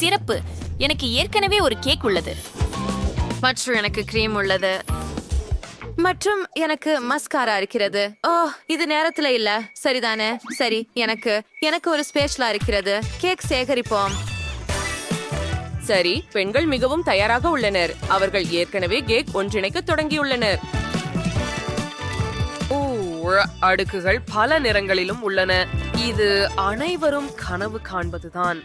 சிறப்பு. எனக்கு ஏற்கனவே ஒரு கேக் உள்ளது. மற்றும் எனக்கு கிரீம் உள்ளது. மற்றும் எனக்கு மஸ்காரா இருக்கிறது. ஓ இது நேரத்துல இல்ல. சரிதானே? சரி எனக்கு எனக்கு ஒரு ஸ்பேஷலா இருக்கிறது. கேக் சேகரிப்போம். சரி பெண்கள் மிகவும் தயாராக உள்ளனர். அவர்கள் ஏற்கனவே கேக் ஒன்றிணைக்க தொடங்கியுள்ளனர். அடுக்குகள் பல நிறங்களிலும் உள்ளன. இது அனைவரும் கனவு காண்பதுதான்.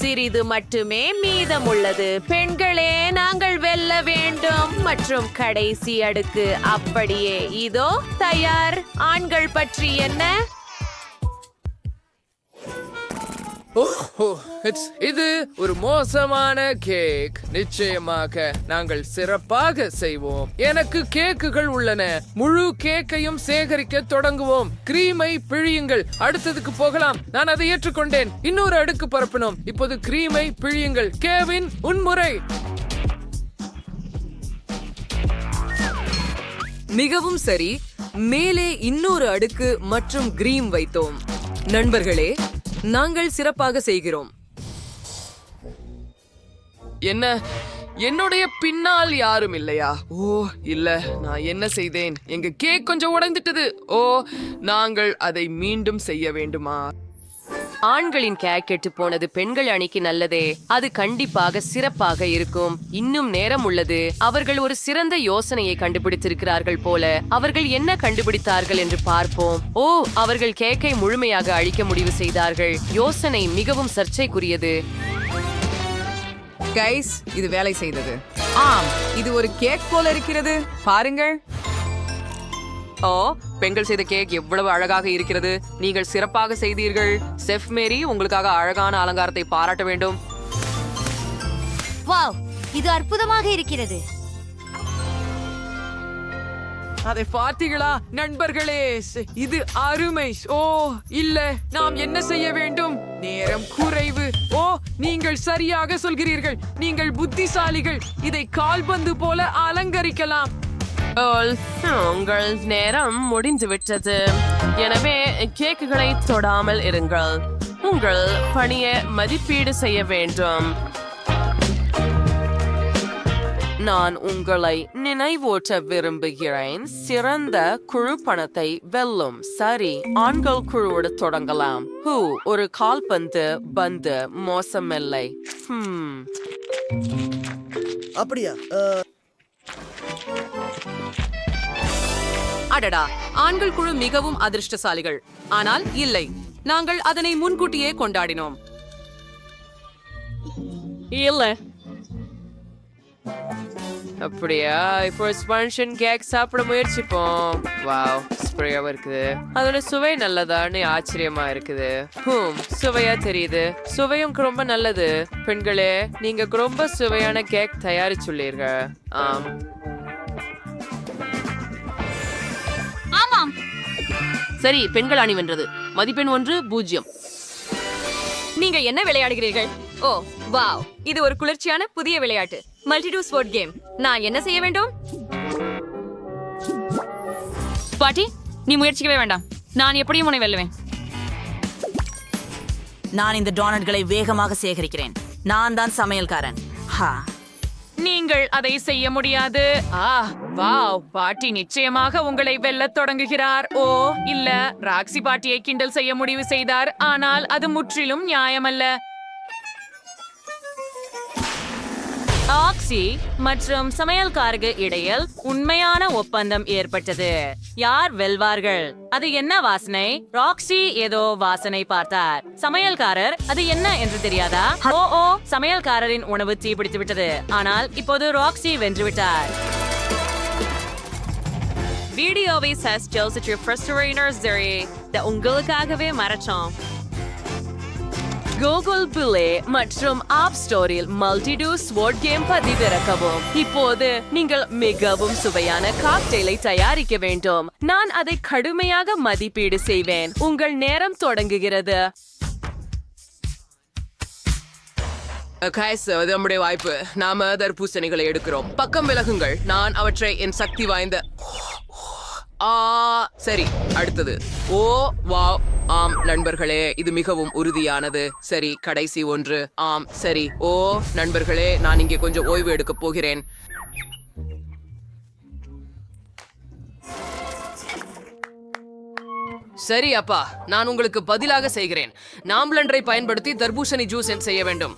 சிறிது மட்டுமே மீதம் உள்ளது பெண்களே நாங்கள் வெல்ல வேண்டும். மற்றும் கடைசி அடுக்கு அப்படியே இதோ தயார். ஆண்கள் பற்றி என்ன? ஓஹோ, it's- இது ஒரு மோசமான கேக். நிச்சயமாக நாங்கள் சிறப்பாக செய்வோம். எனக்கு கேக்குகள் உள்ளன. முழு கேக்கையும் சேகரிக்க தொடங்குவோம். கிரீமை பிழியுங்கள். அடுத்ததுக்கு போகலாம். நான் அதை ஏற்றுக்கொண்டேன். இன்னொரு அடுக்கு பரப்பினோம். இப்போது கிரீமை பிழியுங்கள். கேவின் உன்முறை மிகவும் சரி. மேலே இன்னொரு அடுக்கு மற்றும் கிரீம் வைத்தோம். நண்பர்களே நாங்கள் சிறப்பாக செய்கிறோம். என்ன? என்னுடைய பின்னால் யாரும் இல்லையா? ஓ இல்ல நான் என்ன செய்தேன்? எங்க கேக் கொஞ்சம் உடைந்துட்டது. ஓ நாங்கள் அதை மீண்டும் செய்ய வேண்டுமா? ஆண்களின் கேக் கெட்டு போனது பெண்கள் அணிக்கு நல்லதே. அது கண்டிப்பாக சிறப்பாக இருக்கும். இன்னும் நேரம் உள்ளது. அவர்கள் ஒரு சிறந்த யோசனையை கண்டுபிடித்திருக்கிறார்கள் போல. அவர்கள் என்ன கண்டுபிடித்தார்கள் என்று பார்ப்போம். ஓ அவர்கள் கேக்கை முழுமையாக அழிக்க முடிவு செய்தார்கள். யோசனை மிகவும் சர்ச்சைக்குரியது. கைஸ் இது வேலை செய்தது. ஆம் இது ஒரு கேக் போல இருக்கிறது. பாருங்கள். ஓ பெண்கள் செய்த கேக் எவ்வளவு அழகாக இருக்கிறது. நீங்கள் சிறப்பாக செய்தீர்கள். செஃப் மேரி உங்களுக்காக அழகான அலங்காரத்தை பாராட்ட வேண்டும். வாவ் இது அற்புதமாக இருக்கிறது. அதை பார்த்தீங்களா நண்பர்களே? இது அருமை. ஓ இல்ல நாம் என்ன செய்ய வேண்டும்? நேரம் குறைவு. ஓ நீங்கள் சரியாக சொல்கிறீர்கள். நீங்கள் புத்திசாலிகள். இதை கால்பந்து போல அலங்கரிக்கலாம். உங்கள் நேரம் முடிந்து விட்டது எனவே கேக்குகளை தொடாமல் இருங்கள். உங்கள் பணியை மதிப்பீடு செய்ய வேண்டும். நான் உங்களை நினைவூட்ட விரும்புகிறேன். சிறந்த குழு பணத்தை வெல்லும். சரி ஆண்கள் குழுவோடு தொடங்கலாம். ஹூ ஒரு கால்பந்து பந்து. மோசமில்லை. அப்படியா? அடடா ஆண்கள் குழு மிகவும் அதிர்ஷ்டசாலிகள். ஆனால் இல்லை நாங்கள் அதனை முன்கூட்டியே கொண்டாடினோம். இல்ல. அப்படியா? இப்போ ஸ்பன்ஷன் கேக் சாப்பிட முயற்சிப்போம். வாவ் ஸ்ப்ரேயாவா இருக்குது. அதோட சுவை நல்லதான்னு ஆச்சரியமா இருக்குது. ஹூம் சுவையா தெரியுது. சுவையும் ரொம்ப நல்லது. பெண்களே நீங்க ரொம்ப சுவையான கேக் தயாரிச்சுள்ளீர்கள். ஆம். சரி பெண்கள் அணி வென்றது. மதிப்பெண் ஒன்று பூஜ்ஜியம் நீங்க என்ன விளையாடுகிறீர்கள்? ஓ வாவ். இது ஒரு குளிர்ச்சியான புதிய விளையாட்டு. மல்டிடூ ஸ்போர்ட் கேம். நான் என்ன செய்ய வேண்டும்? பாட்டி நீ முயற்சிக்கவே வேண்டாம். நான் எப்படியும் உன்னை வெல்லுவேன். நான் இந்த டோனட்களை வேகமாக சேகரிக்கிறேன். நான் தான் சமையல்காரன். ஹா. நீங்கள் அதை செய்ய முடியாது. ஆ வாவ். பாட்டி நிச்சயமாக உங்களை வெல்லத் தொடங்குகிறார். ஓ இல்ல. ராக்ஸி பாட்டியை கிண்டல் செய்ய முடிவு செய்தார். ஆனால் அது முற்றிலும் நியாயமல்ல. ஆக்சி மற்றும் சமையல்காரருக்கு இடையில் உண்மையான ஒப்பந்தம் ஏற்பட்டது. யார் வெல்வார்கள்? அது என்ன வாசனை? ராக்ஸி ஏதோ வாசனை பார்த்தார். சமையல்காரர் அது என்ன என்று தெரியாதா? ஓ ஓ சமையல்காரரின் உணவு தீப்பிடித்து விட்டது. ஆனால் இப்போது ராக்ஸி வென்று விட்டார். வீடியோவை சஸ் ஜோசிச்சு ஃப்ரஸ்டரேனர்ஸ் உங்களுக்காகவே மறைச்சோம். கூகுள் பிளே மற்றும் ஆப் ஸ்டோரில் மல்டிடூ ஸ்வோர்ட் கேம் பதிவிறக்கவும். இப்போது நீங்கள் மிகவும் சுவையான காக்டெயிலை தயாரிக்க வேண்டும். நான் அதை கடுமையாக மதிப்பீடு செய்வேன். உங்கள் நேரம் தொடங்குகிறது. கைஸ் அது நம்முடைய வாய்ப்பு. நாம தர்பூசணிகளை எடுக்கிறோம். பக்கம் விலகுங்கள். நான் அவற்றை என் சக்தி வாய்ந்த ஆ சரி அடுத்தது. ஓ வா ஆம் நண்பர்களே இது மிகவும் உறுதியானது. சரி கடைசி ஒன்று. ஆம் சரி ஓ நண்பர்களே நான் இங்கே கொஞ்சம் ஓய்வு எடுக்கப் போகிறேன். சரி அப்பா நான் உங்களுக்கு பதிலாக செய்கிறேன். நாம் பயன்படுத்தி தர்பூசணி ஜூஸ் செய்ய வேண்டும்.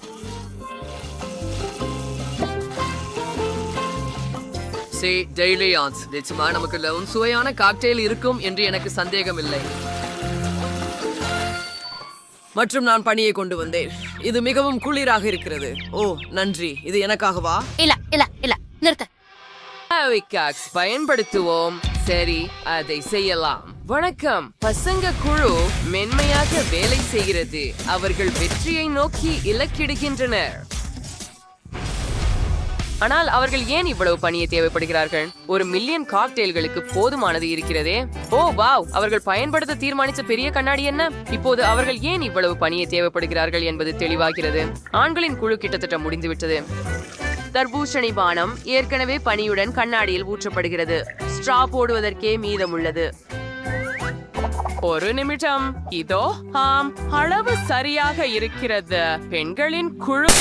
சி டெய்லி ஆன்ஸ் நிச்சயமா நமக்கு லெவன் சுவையான காக்டெயில் இருக்கும் என்று எனக்கு சந்தேகம் இல்லை மற்றும் நான் பணியை கொண்டு வந்தேன். இது மிகவும் குளிராக இருக்கிறது. ஓ நன்றி. இது எனக்காகவா? இல்ல இல்ல இல்ல. நிறுத்த. பயன்படுத்துவோம். சரி அதை செய்யலாம். வணக்கம். பசங்க குழு மென்மையாக வேலை செய்கிறது. அவர்கள் வெற்றியை நோக்கி இலக்கிடுகின்றனர். ஆனால் அவர்கள் ஏன் இவ்வளவு பணியை தேவைப்படுகிறார்கள்? ஒரு மில்லியன் காக்டெயில்களுக்கு போதுமானது இருக்கிறதே. Oh wow! அவர்கள் பயன்படுத்த தீர்மானித்த பெரிய கண்ணாடி என்ன? இப்போது அவர்கள் ஏன் இவ்வளவு பணியை தேவைப்படுகிறார்கள் என்பது தெளிவாகிறது. ஆண்களின் குழு கிட்டத்தட்ட முடிந்துவிட்டது. தர்பூசணி பானம் ஏற்கனவே பனியுடன் கண்ணாடியில் ஊற்றப்படுகிறது. ஸ்ட்ரா போடுவதற்கே மீதம் உள்ளது ஒரு நிமிடம் இதோ ஆம் அளவு சரியாக இருக்கிறது. பெண்களின் குழு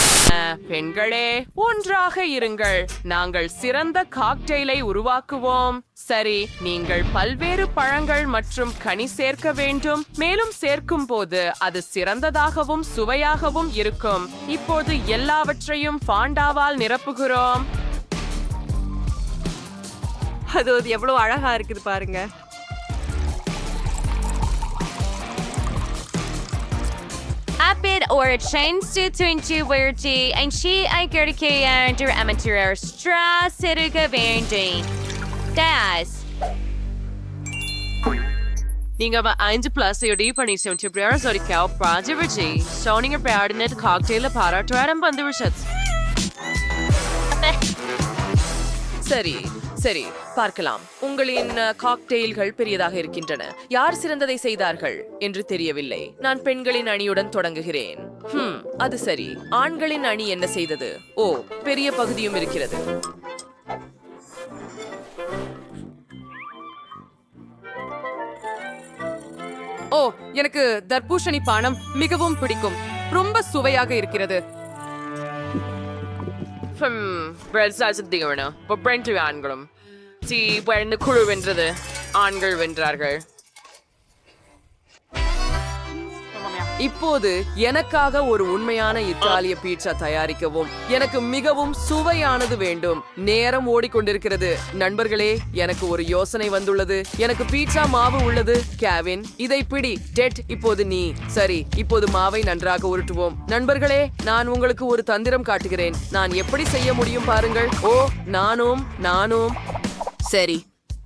பெண்களே ஒன்றாக இருங்கள். நாங்கள் சிறந்த காக்டெயிலை உருவாக்குவோம். சரி நீங்கள் பல்வேறு பழங்கள் மற்றும் கனி சேர்க்க வேண்டும். மேலும் சேர்க்கும் போது அது சிறந்ததாகவும் சுவையாகவும் இருக்கும். இப்போது எல்லாவற்றையும் ஃபாண்டாவால் நிரப்புகிறோம். அது எவ்வளவு அழகா இருக்குது பாருங்க. or changed to introvert and she agreed to amateur strasser geworden. Das. നിങ്ങൾ അഞ്ച് പ്ലസ് ഡി പണീസം ടിബ്രിയർ സൊരിക്കാവ് പ്രാജിവിജി സോണിംഗ് പ്രാഡിനെറ്റ് കോക്ടെയിൽ പാറാട്ടുവാരം പന്ത് വിഷത് സരി சரி பார்க்கலாம். உங்களின் காக்டெயில்கள் பெரியதாக இருக்கின்றன. யார் சிறந்ததை செய்தார்கள் என்று தெரியவில்லை. நான் பெண்களின் அணியுடன் தொடங்குகிறேன். ஹம், அது சரி. ஆண்களின் அணி என்ன செய்தது? ஓ பெரிய பகுதியும் இருக்கிறது. ஓ எனக்கு தர்பூஷணி பானம் மிகவும் பிடிக்கும். ரொம்ப சுவையாக இருக்கிறது. ஹம், பிரெட் சாய்ஸ் இப்போ பிரெண்ட் ஆண்களும் சி இப்போ இந்த குழு வென்றது ஆண்கள் வென்றார்கள் இப்போது எனக்காக ஒரு உண்மையான இத்தாலிய பீட்சா தயாரிக்கவும் எனக்கு மிகவும் சுவையானது வேண்டும். நேரம் ஓடிக்கொண்டிருக்கிறது. நண்பர்களே எனக்கு ஒரு யோசனை வந்துள்ளது. எனக்கு பீட்சா மாவு உள்ளது. கேவின் இதை பிடி. டெட் இப்போது நீ. சரி இப்போது மாவை நன்றாக உருட்டுவோம். நண்பர்களே நான் உங்களுக்கு ஒரு தந்திரம் காட்டுகிறேன். நான் எப்படி செய்ய முடியும் பாருங்கள். ஓ நானும் நானும். சரி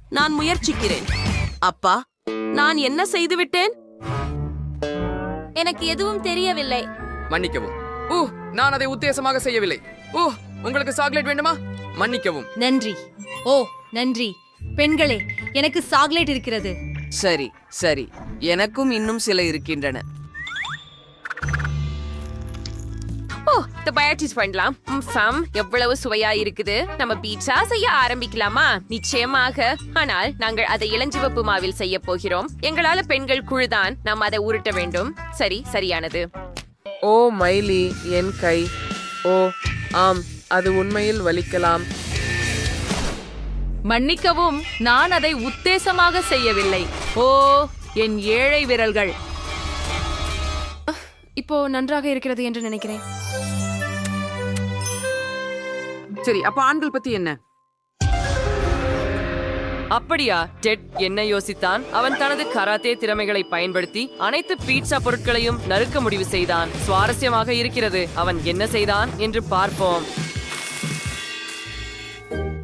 நான் முயற்சிக்கிறேன். அப்பா நான் என்ன செய்து விட்டேன் எனக்கு எதுவும் தெரியவில்லை. மன்னிக்கவும். ஊ நான் அதை உத்தேசமாக செய்யவில்லை. ஊ உங்களுக்கு சாக்லேட் வேண்டுமா? மன்னிக்கவும். நன்றி. ஓ நன்றி. பெண்களே எனக்கு சாக்லேட் இருக்கிறது. சரி சரி. எனக்கும் இன்னும் சில இருக்கின்றன. இந்த பயாட்டிஸ் பண்ணலாம். ம், ஃபம் எவ்வளவு சுவையா இருக்குது? நம்ம பீட்சா செய்ய ஆரம்பிக்கலாமா? நிச்சயமாக. ஆனால் நாங்கள் அதை இளஞ்சிவப்பு மாவில் செய்ய போகிறோம். எங்களால பெண்கள் குழுதான். நாம் அதை உருட்ட வேண்டும். சரி சரியானது. ஓ மைலி என் கை. ஓ ஆம் அது உண்மையில் வலிக்கலாம். மன்னிக்கவும் நான் அதை உத்தேசமாக செய்யவில்லை. ஓ என் ஏழை விரல்கள். இப்போ நன்றாக இருக்கிறது என்று நினைக்கிறேன். சரி அப்ப ஆண்கள் பத்தி என்ன? அப்படியா டெட் என்ன யோசித்தான்? அவன் தனது கராத்தே திறமைகளை பயன்படுத்தி அனைத்து பீட்சா பொருட்களையும் நறுக்க முடிவு செய்தான். சுவாரஸ்யமாக இருக்கிறது அவன் என்ன செய்தான் என்று பார்ப்போம்.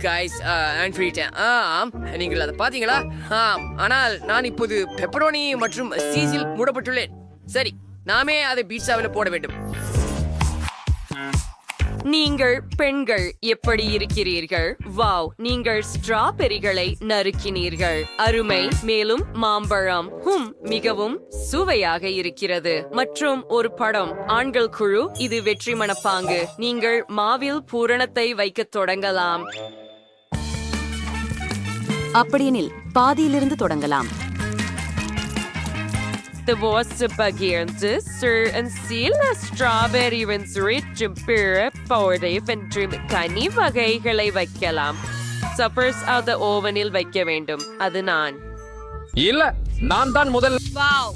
கைஸ் ஆண்ட்ரீட்டேன் ஆம் நீங்கள் அதை பாத்தீங்களா ஆம் ஆனால் நான் இப்போது பெப்பரோனி மற்றும் சீஸில் மூடப்பட்டுள்ளேன். சரி நாமே அதை பீட்சாவில் போட வேண்டும். நீங்கள் பெண்கள் எப்படி இருக்கிறீர்கள்? வாவ் நீங்கள் ஸ்ட்ராபெரிகளை நறுக்கினீர்கள். அருமை மேலும் மாம்பழம் ஹும் மிகவும் சுவையாக இருக்கிறது. மற்றும் ஒரு படம் ஆண்கள் குழு இது வெற்றி மனப்பாங்கு. நீங்கள் மாவில் பூரணத்தை வைக்கத் தொடங்கலாம். அப்படியெனில் பாதியிலிருந்து தொடங்கலாம். Beste Wurst பகிர்ந்து சிறு சில ஸ்ட்ராபெரி ரிச்சும் பிற பவுடை மற்றும் கனி வகைகளை வைக்கலாம். சப்பர்ஸ் அதை ஓவனில் வைக்க வேண்டும். அது நான். இல்ல நான் தான் முதல். வாவ்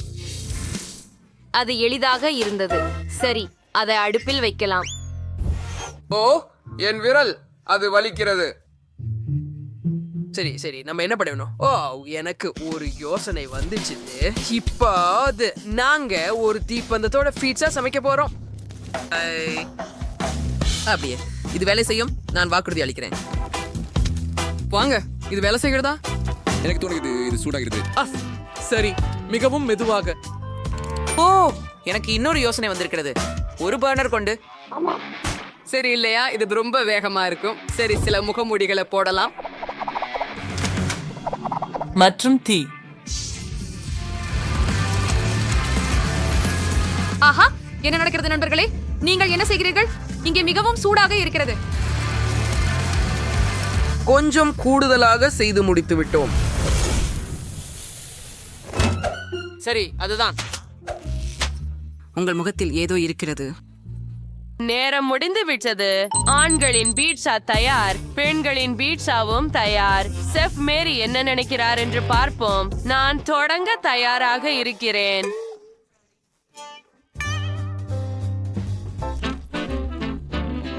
அது எளிதாக இருந்தது. சரி அதை அடுப்பில் வைக்கலாம். ஓ என் விரல் அது வலிக்கிறது. சரி சரி நம்ம என்ன பண்ணணும் ஓ எனக்கு ஒரு யோசனை வந்துச்சு இப்போ அது நாங்க ஒரு தீப்பந்தத்தோட பீட்சா சமைக்க போறோம். அப்படியே இது வேலை செய்யும். நான் வாக்குறுதி அளிக்கிறேன். வாங்க இது வேலை செய்கிறதா? எனக்கு தோணுது இது சூடாகிறது அஃப், சரி மிகவும் மெதுவாக. ஓ எனக்கு இன்னொரு யோசனை வந்திருக்கிறது. ஒரு பர்னர் கொண்டு. சரி இல்லையா? இது ரொம்ப வேகமா இருக்கும். சரி சில முகமூடிகளை போடலாம். மற்றும் தீ. ஆஹா என்ன நடக்கிறது நண்பர்களே? நீங்கள் என்ன செய்கிறீர்கள்? இங்கே மிகவும் சூடாக இருக்கிறது. கொஞ்சம் கூடுதலாக செய்து முடித்து விட்டோம். சரி அதுதான். உங்கள் முகத்தில் ஏதோ இருக்கிறது. நேரம் முடிந்து விட்டது. ஆண்களின் பீட்சா தயார் பெண்களின் பீட்சாவும் தயார். செஃப் மேரி என்ன நினைக்கிறார் என்று பார்ப்போம். நான் தொடங்க தயாராக இருக்கிறேன்.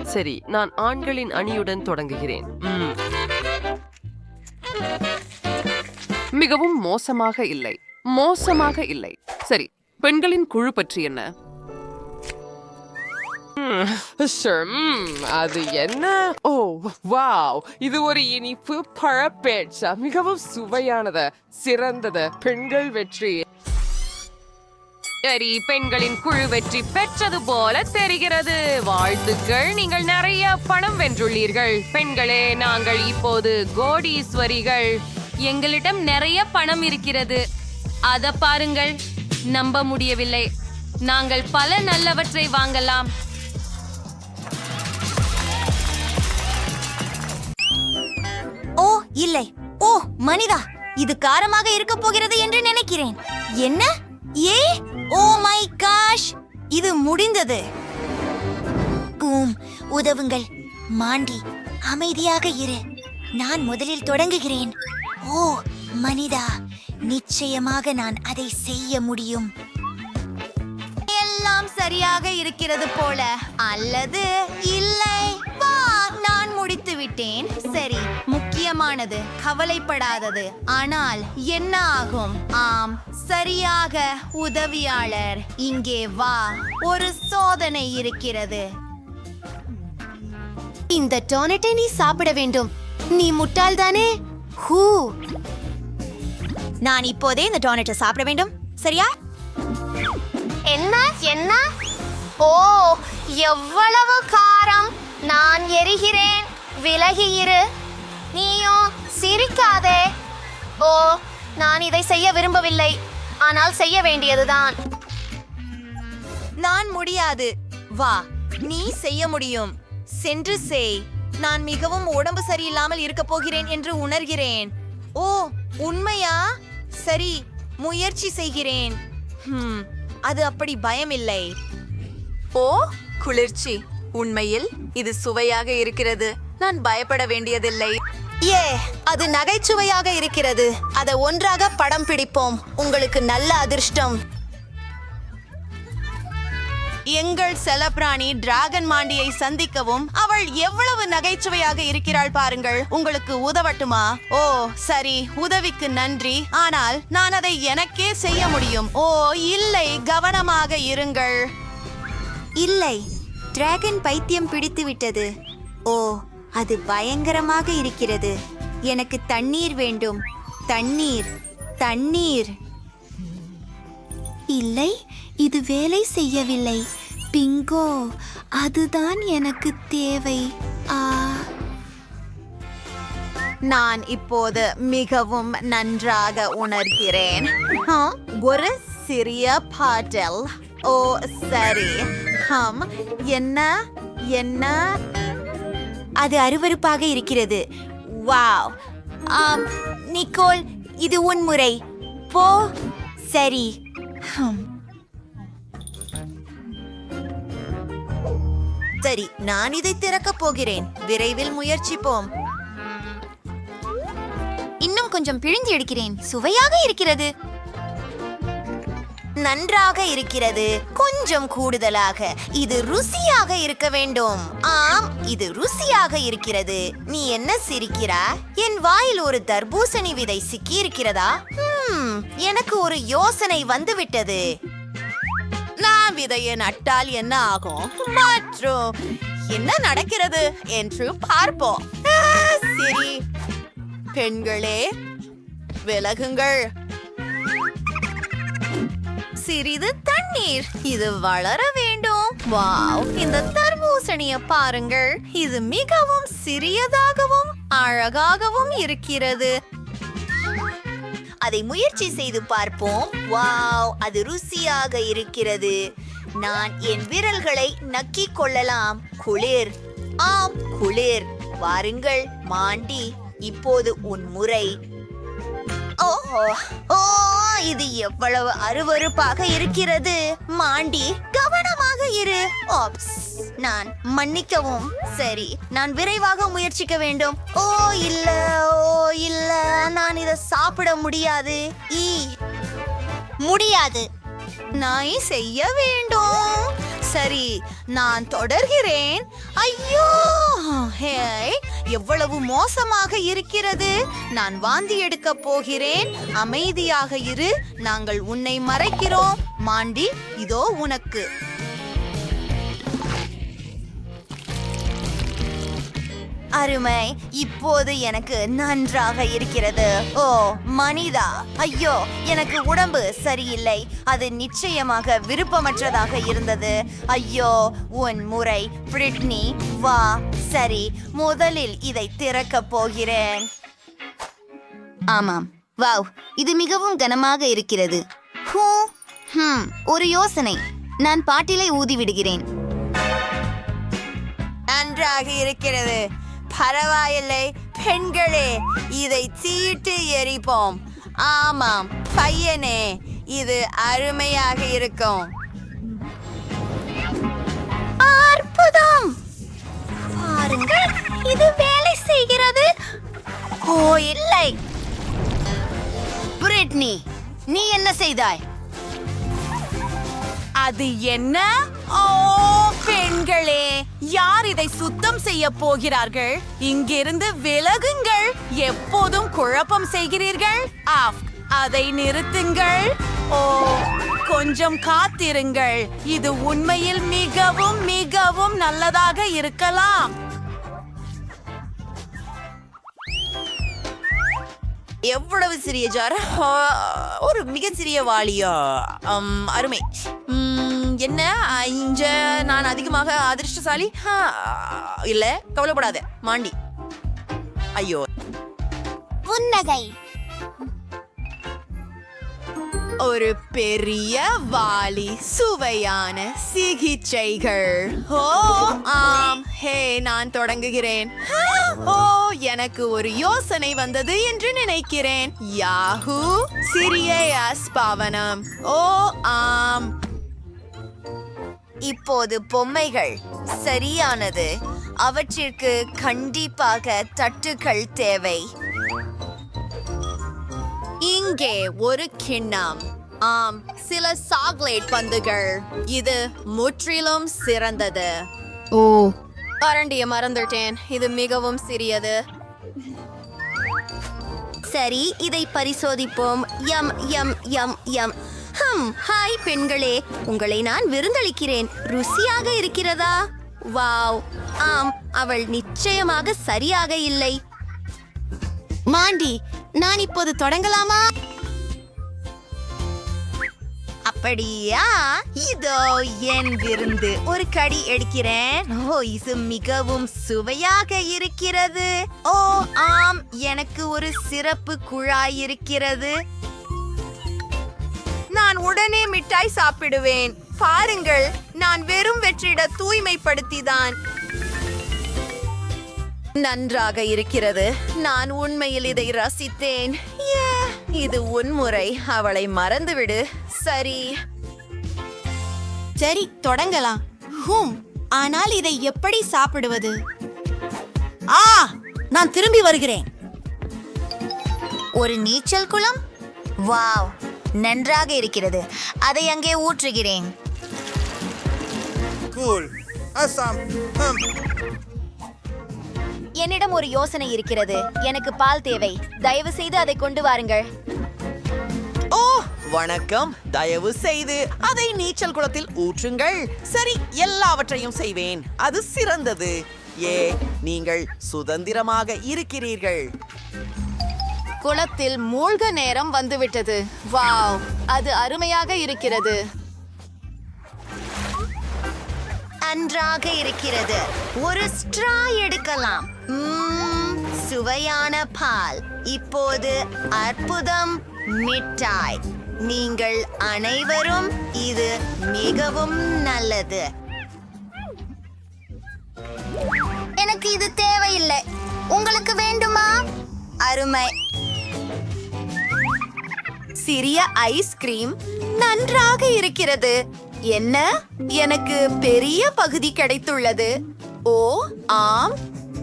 சரி நான் ஆண்களின் அணியுடன் தொடங்குகிறேன். மிகவும் மோசமாக இல்லை. மோசமாக இல்லை. சரி பெண்களின் குழு பற்றி என்ன? Hmm. Hmm, அது என்ன? Oh wow. இது ஒரு இனிப்பு பழப்பேட்சா. மிகவும் சுவையானது சிறந்தது. பெண்கள் வெற்றி. சரி பெண்களின் குழு வெற்றி பெற்றது போல தெரிகிறது. வாழ்த்துக்கள் நீங்கள் நிறைய பணம் வென்றுள்ளீர்கள். பெண்களே நாங்கள் இப்போது கோடீஸ்வரிகள். எங்களிடம் நிறைய பணம் இருக்கிறது. அத பாருங்கள். நம்ப முடியவில்லை. நாங்கள் பல நல்லவற்றை வாங்கலாம். ஓ இல்லை. ஓ மனிதா. இது காரமாக இருக்க போகிறது என்று நினைக்கிறேன். என்ன? ஏ? Oh my gosh. இது முடிந்தது. கூம் உதவுங்கள். மாண்டி அமைதியாக இரு. நான் முதலில் தொடங்குகிறேன். ஓ மனிதா. நிச்சயமாக நான் அதை செய்ய முடியும். எல்லாம் சரியாக இருக்கிறது போல. அல்லது இல்லை. வா நான் முடித்து விட்டேன் சரி. முக்கியமானது கவலைப்படாதது. ஆனால் என்ன ஆகும்? ஆம் சரியாக உதவியாளர் இங்கே வா. ஒரு சோதனை இருக்கிறது. இந்த டோனட்டை நீ சாப்பிட வேண்டும். நீ முட்டாள்தானே ஹூ. நான் இப்போதே இந்த டோனட்டை சாப்பிட வேண்டும். சரியா? என்ன என்ன? ஓ எவ்வளவு காரம். நான் எரிகிறேன். விலகி இரு. நீயும் சிரிக்காதே. ஓ நான் இதை செய்ய விரும்பவில்லை. ஆனால் செய்ய வேண்டியதுதான். நான் முடியாது. வா நீ செய்ய முடியும். சென்று செய். நான் மிகவும் உடம்பு சரியில்லாமல் இருக்க போகிறேன் என்று உணர்கிறேன். ஓ உண்மையா? சரி முயற்சி செய்கிறேன். அது அப்படி பயமில்லை. ஓ குளிர்ச்சி. உண்மையில் இது சுவையாக இருக்கிறது. நான் பயப்பட வேண்டியதில்லை. ஏ அது நகைச்சுவையாக இருக்கிறது. அதை ஒன்றாக படம் பிடிப்போம். உங்களுக்கு நல்ல அதிர்ஷ்டம். எங்கள் செலப்பிராணி டிராகன் மாண்டியை சந்திக்கவும் அவள் எவ்வளவு நகைச்சுவையாக இருக்கிறாள் பாருங்கள். உங்களுக்கு உதவட்டுமா? ஓ சரி உதவிக்கு நன்றி. ஆனால் நான் அதை எனக்கே செய்ய முடியும். ஓ இல்லை கவனமாக இருங்கள். இல்லை டிராகன் பைத்தியம் பிடித்து விட்டது. ஓ அது பயங்கரமாக இருக்கிறது. எனக்கு தண்ணீர் வேண்டும். தண்ணீர். தண்ணீர். இல்லை இது வேலை செய்யவில்லை. பிங்கோ அதுதான் எனக்கு தேவை. ஆ. நான் இப்போது மிகவும் நன்றாக உணர்கிறேன். ஒரு சிறிய பாட்டல். ஓ சரி. ஹம் என்ன என்ன? அது அருவருப்பாக இருக்கிறது. வாவ். ஆம் நிக்கோல் இது உன் முறை. போ. சரி. ஹம். சரி நான் இதை திறக்கப் போகிறேன். விரைவில் முயற்சிப்போம். இன்னும் கொஞ்சம் பிழிஞ்சு எடுக்கிறேன். சுவையாக இருக்கிறது. நன்றாக இருக்கிறது. கொஞ்சம் கூடுதலாக. இது ருசியாக இருக்க வேண்டும். ஆம் இது ருசியாக இருக்கிறது. நீ என்ன சிரிக்கிறா? என் வாயில் ஒரு தர்பூசணி விதை சிக்கி இருக்கிறதா எனக்கு ஒரு யோசனை வந்துவிட்டது. நான் விதையை நட்டால் என்ன ஆகும்? மற்றும் என்ன நடக்கிறது என்று பார்ப்போம். சரி. பெண்களே விலகுங்கள். சிறிது தண்ணீர். இது வளர வேண்டும். வாவ் இந்த தர்பூசணிய பாருங்கள். இது மிகவும் சிறியதாகவும் அழகாகவும் இருக்கிறது. அதை முயற்சி செய்து பார்ப்போம். வாவ் அது ருசியாக இருக்கிறது. நான் என் விரல்களை நக்கிக் கொள்ளலாம். குளிர். ஆம் குளிர். வாருங்கள் மாண்டி. இப்போது உன் முறை. ஓ ஓ இது எவ்வளவு அருவருப்பாக இருக்கிறது. மாண்டி கவனமாக இரு. ஓப்ஸ் நான் மன்னிக்கவும். சரி நான் விரைவாக முயற்சிக்க வேண்டும். ஓ இல்ல ஓ இல்ல நான் இதை சாப்பிட முடியாது. ஈ முடியாது. நான் செய்ய வேண்டும். சரி நான் தொடர்கிறேன். ஐயோ ஹே எவ்வளவு மோசமாக இருக்கிறது. நான் வாந்தி எடுக்க போகிறேன். அமைதியாக இரு நாங்கள் உன்னை மறைக்கிறோம். மாண்டி இதோ உனக்கு. அருமை இப்போது எனக்கு நன்றாக இருக்கிறது. ஓ மனிதா ஐயோ எனக்கு உடம்பு சரியில்லை. அது நிச்சயமாக விருப்பமற்றதாக இருந்தது. ஐயோ உன் முறை பிரிட்னி வா சரி முதலில் இதை திறக்கப் போகிறேன். ஆமாம் வாவ் இது மிகவும் கனமாக இருக்கிறது. ஹூ ஒரு யோசனை. நான் பாட்டிலை ஊதி விடுகிறேன். நன்றாக இருக்கிறது. பரவாயில்லை. பெண்களே இதை தீட்டு எரிப்போம். ஆமாம் பையனே இது அருமையாக இருக்கும். அற்புதம்! பாருங்கள் இது வேலை செய்கிறது. ஓ இல்லை. பிரிட்னி நீ என்ன செய்தாய்? அது என்ன? ஓ பெண்களே யார் இதை சுத்தம் செய்ய போகிறார்கள்? இங்கிருந்து விலகுங்கள். எப்போதும் குழப்பம் செய்கிறீர்கள். ஆஃப். அதை நிறுத்துங்கள். ஓ கொஞ்சம் காத்திருங்கள். இது உண்மையில் மிகவும் மிகவும் நல்லதாக இருக்கலாம். எவ்வளவு சிறிய ஜார்? ஒரு மிக சிறிய வாளியா? அம், அருமை. என்ன? இஞ்ச நான் அதிகமாக அதிர்ஷ்டசாலி? இல்ல கவலைப்படாத. மாண்டி. ஐயோ. புன்னகை. ஒரு பெரிய வாளி சுவையான சிகிச்சைகள். ஓ ஆம். ஹே நான் தொடங்குகிறேன். ஓ எனக்கு ஒரு யோசனை வந்தது என்று நினைக்கிறேன். யாஹூ சிறிய யாஸ் பாவனம் ஓ ஆம். இப்போது பொம்மைகள் சரியானது. அவற்றிற்கு கண்டிப்பாக தட்டுகள் தேவை. இங்கே ஒரு கிண்ணம். ஆம் சில சாக்லேட் பந்துகள். இது முற்றிலும் சிறந்தது. ஓ. கரண்டிய மறந்துட்டேன். இது மிகவும் சிறியது. சரி இதை பரிசோதிப்போம். Yum yum yum yum. Hmm hi பெண்களே. உங்களை நான் விருந்தளிக்கிறேன். ருசியாக இருக்கிறதா? வாவ். ஆம் அவள் நிச்சயமாக சரியாக இல்லை. மாண்டி நான் இப்போது தொடங்கலாமா? அப்படியா? இதோ என் விருந்து. ஒரு கடி எடுக்கிறேன். ஓ இது மிகவும் சுவையாக இருக்கிறது. ஓ ஆம் எனக்கு ஒரு சிறப்பு குழாய் இருக்கிறது. நான் உடனே மிட்டாய் சாப்பிடுவேன். பாருங்கள் நான் வெறும் வெற்றிட தூய்மைப்படுத்திதான். நன்றாக இருக்கிறது. நான் உண்மையில் இதை ரசித்தேன். இது உன்முறை அவளை மறந்துவிடு. சரி. சரி தொடங்கலாம். ஹூம் ஆனால் இதை எப்படி சாப்பிடுவது? ஆ நான் திரும்பி வருகிறேன். ஒரு நீச்சல் குளம்? வாவ் நன்றாக இருக்கிறது. அதை அங்கே ஊற்றுகிறேன். என்னிடம் ஒரு யோசனை இருக்கிறது. எனக்கு பால் தேவை. தயவு செய்து அதை கொண்டு வாருங்கள். ஓ வணக்கம். தயவு செய்து அதை நீச்சல் குளத்தில் ஊற்றுங்கள். சரி எல்லாவற்றையும் செய்வேன். அது சிறந்தது. ஏ நீங்கள் சுதந்திரமாக இருக்கிறீர்கள். குளத்தில் மூழ்க நேரம் வந்துவிட்டது. வாவ் அது அருமையாக இருக்கிறது. நன்றாக இருக்கிறது. ஒரு ஸ்ட்ரா எடுக்கலாம். சுவையான பால். இப்போது அற்புதம் மிட்டாய். நீங்கள் அனைவரும் இது மிகவும் நல்லது. எனக்கு இது தேவையில்லை. உங்களுக்கு வேண்டுமா? அருமை. சிறிய ஐஸ்கிரீம் நன்றாக இருக்கிறது. என்ன? எனக்கு பெரிய பகுதி கிடைத்துள்ளது. ஓ ஆம்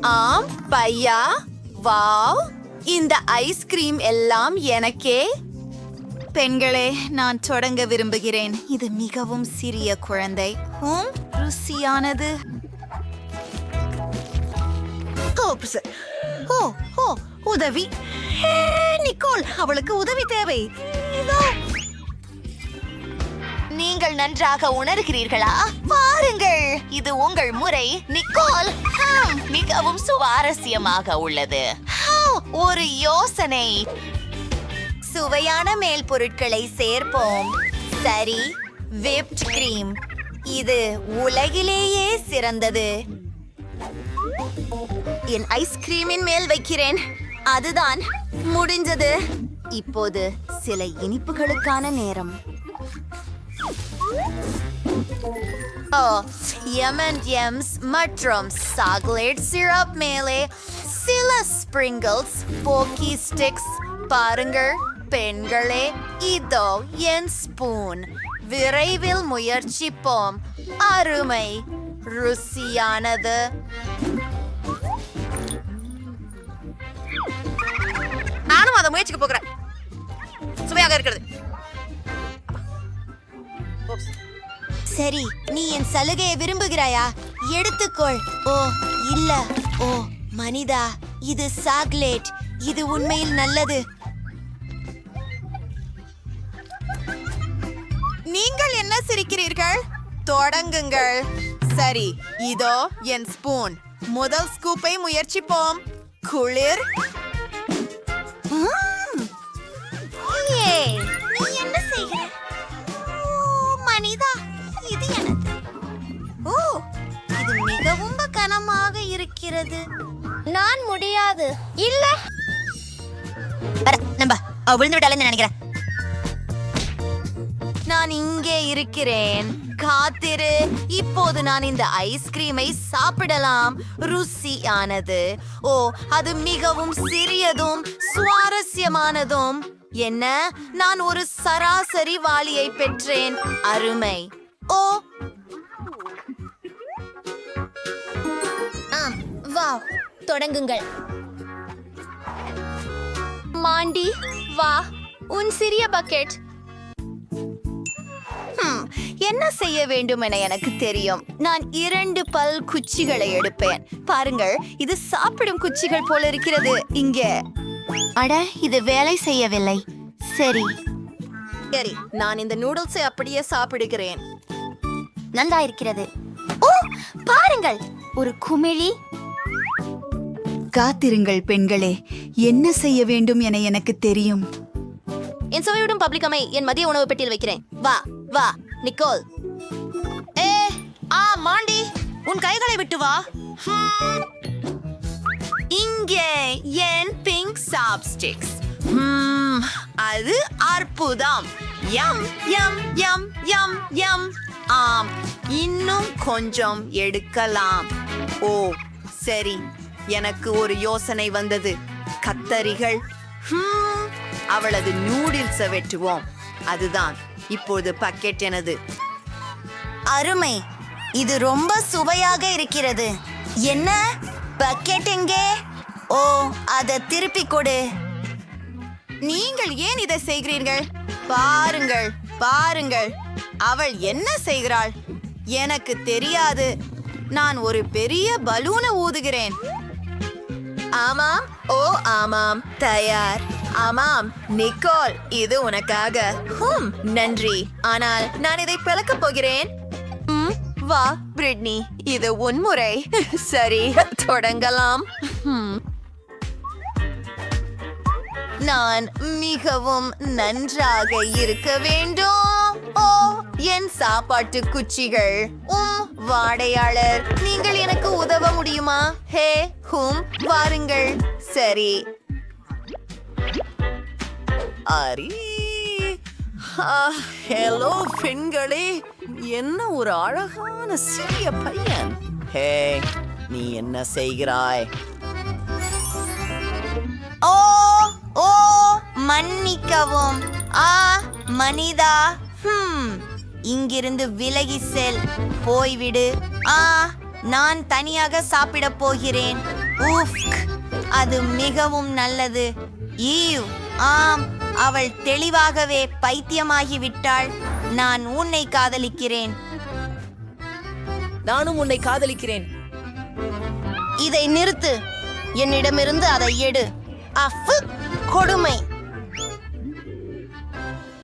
ஆம் பையா வாவ். இந்த ஐஸ்கிரீம் எல்லாம் எனக்கே. பெண்களே நான் தொடங்க விரும்புகிறேன். இது மிகவும் சிறிய குழந்தை. ஹூம் ருசியானது. ஓ ஓ உதவி. ஹே, நிக்கோல் அவளுக்கு உதவி தேவை. இதோ. நீங்கள் நன்றாக உணர்கிறீர்களா? பாருங்கள் இது உங்கள் முறை. நிக்கோல் மிகவும் சுவாரஸ்யமாக உள்ளது. ஒரு யோசனை. சுவையான மேல் பொருட்களை சேர்ப்போம். சரி விப்ட் கிரீம். இது உலகிலேயே சிறந்தது. என் ஐஸ்கிரீமின் மேல் வைக்கிறேன். அதுதான் முடிஞ்சது. இப்போது சில இனிப்புகளுக்கான நேரம். ஓ எம்ஸ் மற்றும் சாக்லேட் சிரப் மேலே சில ஸ்பிரிங்கிள்ஸ் போக்கி ஸ்டிக்ஸ் பாருங்கள் பெண்களே இதோ என் ஸ்பூன் விரைவில் முயற்சிப்போம். அருமை. ருசியானது. நானும் அதை முயற்சிக்க போகிறேன். சுவையாக இருக்கிறது. சரி நீ என் சலுகையை விரும்புகிறாயா? எடுத்துக்கொள். ஓ இல்ல. ஓ மனிதா இது சாக்லேட். இது உண்மையில் நல்லது. நீங்கள் என்ன சிரிக்கிறீர்கள்? தொடங்குங்கள். சரி இதோ என் ஸ்பூன். முதல் ஸ்கூப்பை முயற்சிப்போம். குளிர். நீ என்ன மிகவும் கனமாக இருக்கிறது. நான் முடியாது. இல்ல. விழுந்து நினைக்கிறேன். நான் இங்கே இருக்கிறேன். காத்திரு. இப்போது நான் இந்த ஐஸ்கிரீமை சாப்பிடலாம். ருசியானது. ஓ அது மிகவும் சிறியதும் சுவாரஸ்யமானதும். என்ன? நான் ஒரு சராசரி வாளியை பெற்றேன். அருமை. ஓ வா தொடங்குங்கள். மாண்டி வா உன் சிறிய பக்கெட். ஹம், என்ன செய்ய வேண்டும் என எனக்கு தெரியும். நான் இரண்டு பல் குச்சிகளை எடுப்பேன். பாருங்கள் இது சாப்பிடும் குச்சிகள் போல இருக்கிறது. இங்கே. அட இது வேலை செய்யவில்லை. சரி. சரி நான் இந்த நூடுல்ஸை அப்படியே சாப்பிடுகிறேன். நன்றா இருக்கிறது ஓ பாருங்கள். ஒரு குமிழி காத்திருங்கள் பெண்களே என்ன செய்ய வேண்டும் என எனக்கு தெரியும். என் சுவையுடன் பப்ளிக் அமை என் மதிய உணவு பெட்டியில் வைக்கிறேன். வா வா நிக்கோல். ஏ ஆ மாண்டி உன் கைகளை விட்டு வா. இங்கே என் பிங்க் சாப்ஸ்டிக்ஸ் அது அற்புதம். யம் யம் யம் யம் யம். ஆம் இன்னும் கொஞ்சம் எடுக்கலாம். ஓ சரி. எனக்கு ஒரு யோசனை வந்தது. கத்தரிகள் அவளது நூடில்ஸை வெட்டுவோம். அதுதான் இப்போது பக்கெட் எனது. அருமை. இது ரொம்ப சுவையாக இருக்கிறது. என்ன? பக்கெட் எங்கே? ஓ அதை திருப்பி கொடு. நீங்கள் ஏன் இதை செய்கிறீர்கள்? பாருங்கள் பாருங்கள். அவள் என்ன செய்கிறாள்? எனக்கு தெரியாது. நான் ஒரு பெரிய பலூனை ஊதுகிறேன். ஆமாம் ஓ ஆமாம் தயார். ஆமாம் நிக்கோல் இது உனக்காக. ஹும் நன்றி. ஆனால் நான் இதை பிளக்க போகிறேன். ம், வா பிரிட்னி. இது உன்முறை சரி தொடங்கலாம். நான் மிகவும் நன்றாக இருக்க வேண்டும். ஓ என் சாப்பாட்டு குச்சிகள். உம் வாடையாளர். நீங்கள் எனக்கு உதவ முடியுமா? ஹே ஹும் வாருங்கள். சரி. அரி. ஹலோ பெண்களே. என்ன ஒரு அழகான சிறிய பையன். ஹே நீ என்ன செய்கிறாய்? ஓ ஓ மன்னிக்கவும். ஆ மனிதா. இங்கிருந்து விலகி செல். போய்விடு. ஆ நான் தனியாக சாப்பிட போகிறேன். உஃப் அது மிகவும் நல்லது. ஈவ் ஆம் அவள் தெளிவாகவே பைத்தியமாகி விட்டாள். நான் உன்னை காதலிக்கிறேன். நானும் உன்னை காதலிக்கிறேன். இதை நிறுத்து. என்னிடமிருந்து அதை எடு. அஃப் கொடுமை.